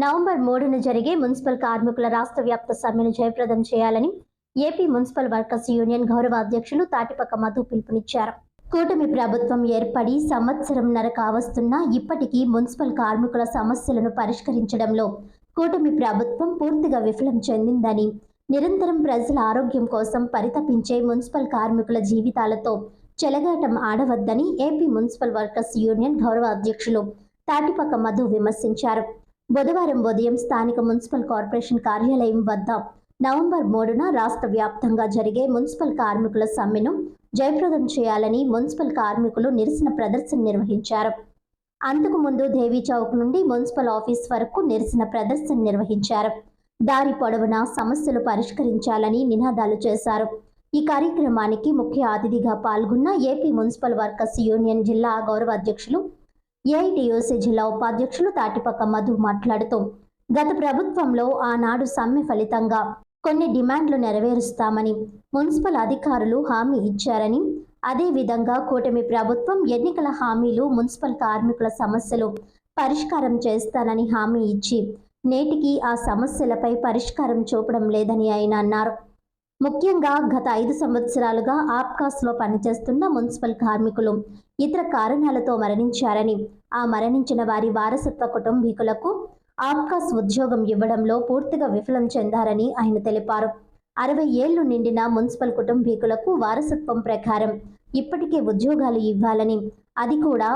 November మూడున జరిగే municipal కార్మికుల రాష్ట్ర వ్యాప్త సమ్మెను జయప్రదం చేయాలని ఏపీ మున్సిపల్ వర్కర్స్ యూనియన్ గౌరవ అధ్యక్షులు తాటిపక్క మధు పిలుపునిచ్చారు. కూటమి ప్రభుత్వం ఏర్పడి సంవత్సరంన్నర కావస్తున్నా ఇప్పటికీ మున్సిపల్ కార్మికుల సమస్యలను పరిష్కరించడంలో కూటమి ప్రభుత్వం పూర్తిగా విఫలం చెందిందని నిరంతరం ప్రజల ఆరోగ్యం కోసం పరితపించే మున్సిపల్ కార్మికుల జీవితాలతో చెలగాటం ఆడవద్దని ఏపీ మున్సిపల్ వర్కర్స్ యూనియన్ గౌరవ అధ్యక్షులు తాటిపక్క మధు విమర్శించారు. బుధవారం ఉదయం స్థానిక మున్సిపల్ కార్పొరేషన్ కార్యాలయం వద్ద నవంబర్ మూడున రాష్ట్ర వ్యాప్తంగా జరిగే మున్సిపల్ కార్మికుల సమ్మెను జయప్రదం చేయాలని మున్సిపల్ కార్మికులు నిరసన ప్రదర్శన నిర్వహించారు. అంతకుముందు దేవీ చౌక్ నుండి మున్సిపల్ ఆఫీస్ వరకు నిరసన ప్రదర్శన నిర్వహించారు. దారి పొడవునా సమస్యలు పరిష్కరించాలని నినాదాలు చేశారు. ఈ కార్యక్రమానికి ముఖ్య అతిథిగా పాల్గొన్న ఏపీ మున్సిపల్ వర్కర్స్ యూనియన్ జిల్లా గౌరవ అధ్యక్షులు ఏఐటియూసీ జిల్లా ఉపాధ్యక్షులు తాటిపక్క మధు మాట్లాడుతూ గత ప్రభుత్వంలో ఆనాడు సమ్మె ఫలితంగా కొన్ని డిమాండ్లు నెరవేరుస్తామని మున్సిపల్ అధికారులు హామీ ఇచ్చారని అదేవిధంగా కూటమి ప్రభుత్వం ఎన్నికల హామీలు మున్సిపల్ కార్మికుల సమస్యలు పరిష్కారం చేస్తానని హామీ ఇచ్చి నేటికి ఆ సమస్యలపై పరిష్కారం చూపడం లేదని ఆయన అన్నారు. ముఖ్యంగా గత ఐదు సంవత్సరాలుగా ఆప్కాస్లో పనిచేస్తున్న మున్సిపల్ కార్మికులు ఇతర కారణాలతో మరణించారని ఆ మరణించిన వారి వారసత్వ కుటుంబీకులకు ఆప్కాస్ ఉద్యోగం ఇవ్వడంలో పూర్తిగా విఫలం చెందారని ఆయన తెలిపారు. అరవై ఏళ్ళు నిండిన మున్సిపల్ కుటుంబీకులకు వారసత్వం ప్రకారం ఇప్పటికే ఉద్యోగాలు ఇవ్వాలని అది కూడా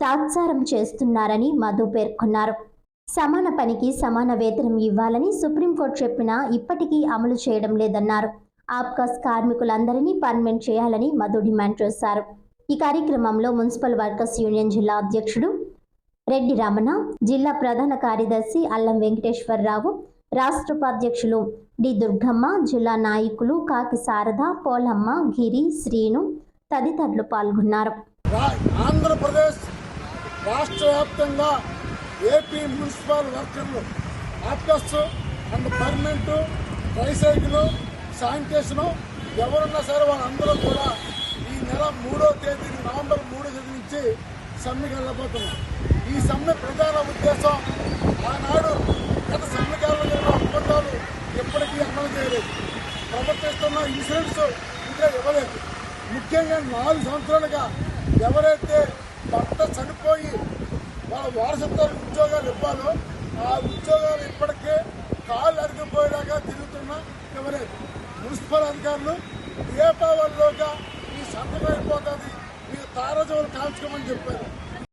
తాత్సారం చేస్తున్నారని మధు పేర్కొన్నారు. సమాన పనికి సమాన వేతనం ఇవ్వాలని సుప్రీంకోర్టు చెప్పినా ఇప్పటికీ అమలు చేయడం లేదన్నారు. ఆప్కాస్ కార్మికులందరినీ పర్మనెంట్ చేయాలని మధు డిమాండ్ చేశారు. ఈ కార్యక్రమంలో మున్సిపల్ వర్కర్స్ యూనియన్ జిల్లా అధ్యక్షుడు రెడ్డి రమణ జిల్లా ప్రధాన కార్యదర్శి అల్లం వెంకటేశ్వరరావు రాష్ట్ర ఉపాధ్యక్షులు డి దుర్గమ్మ జిల్లా నాయకులు కాకి శారద పోలమ్మ గిరి శ్రీను తదితరులు పాల్గొన్నారు. ఆంధ్రప్రదేశ్ రాష్ట్ర వ్యాప్తంగా AP municipal workers APCOS and permanent tricycle sanitation ఎవరున్నా సరే వాళ్ళందరూ కూడా ఈ నెల మూడో తేదీ నవంబర్ మూడో తేదీ నుంచి సమ్మెకి వెళ్ళబోతున్నాం ఈ సమ్మె ప్రధాన ఉద్దేశం. ఆనాడు గత సమ్మెకాలంలో ఒప్పందాలు ఎప్పటికీ అమలు చేయలేదు. ప్రవర్తిస్తున్న ఇన్సూరెన్స్ ఇంకా ఇవ్వలేదు. ముఖ్యంగా నాలుగు సంవత్సరాలుగా ఎవరైతే భర్త చనిపోయి వాళ్ళ ఉద్యోగాలు ఇవ్వాలో ఆ ఉద్యోగాలు ఇప్పటికే కాళ్ళు అరిగిపోయేలాగా తిరుగుతున్న ఇవ్వలేదు మున్సిపల్ అధికారులు. దీపావళిలోగా ఈ సంతకం అయిపోతుంది? మీరు తారజవులు కాల్చుకోమని చెప్పారు.